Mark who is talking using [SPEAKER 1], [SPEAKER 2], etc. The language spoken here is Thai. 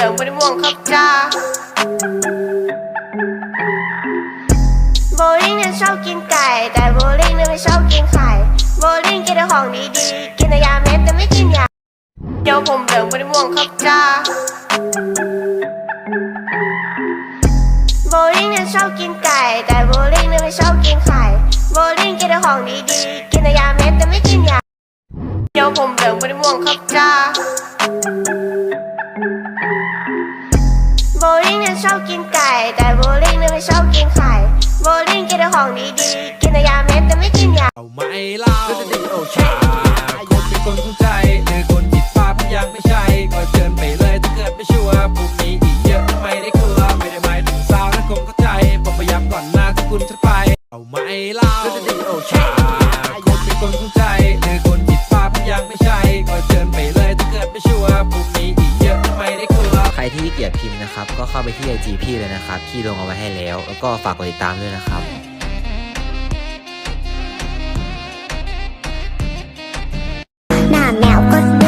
[SPEAKER 1] ครับจ้าโบลิ่งเนี่ยชอบกินไก่ แต่โบลิ่งเนี่ยไม่ชอบกินไข่โบลิ่งกินแต่ของดีๆ กินแต่ยาเม็ดแต่ไม่กินยาเดี๋ยวผมเหลืองไม่ได้ม่วงครับจ้าโบลิ่งเนี่ยชอบกินไก่ แต่โบลิ่งเนี่ยไม่ชอบกินไข่โบลิ่งกินแต่ของดีๆ กินแต่ยาเม็ดแต่ไม่กินยาเดี๋ยวผมเหลืองไม่ได้ม่วงครับจ้า กินไก่ แต่โบลิ่งเนี่ยไม่ชอบกินไข่ โบลิ่งกินแต่ของดีๆ กินแต่ยาเม็ดแต่ไม่กินยา
[SPEAKER 2] เอาไหม่เล่าก็จะดีโอชาคนเป็นคนเข้าใจหรือคนผิดฟ้าพยังไม่ใช่ ก็เชิญไปเลยถ้าเกิดไม่ชัวร์พรุ่งนี้อีกเยอะไม่ได้กลัวไม่ได้หมายถึงสาวนั้นคงเข้าใจผมพยายามก่อนหน้าที่คุณจะไป เอาไหม่เล่าก็จะดีโอชาคนเป็นคนเข้าใจหรือคนผิดฟ้าพยังไม่ใช่ ก็เชิญไปเลย
[SPEAKER 3] ที่เกียจพิมพ์นะครับ ก็เข้าไปที่ไอจีพี่เลยนะครับ พี่ลงเอาไว้ให้แล้ว แล้วก็ฝากกดติดตามด้วยนะครับ
[SPEAKER 4] หน้าแมวก็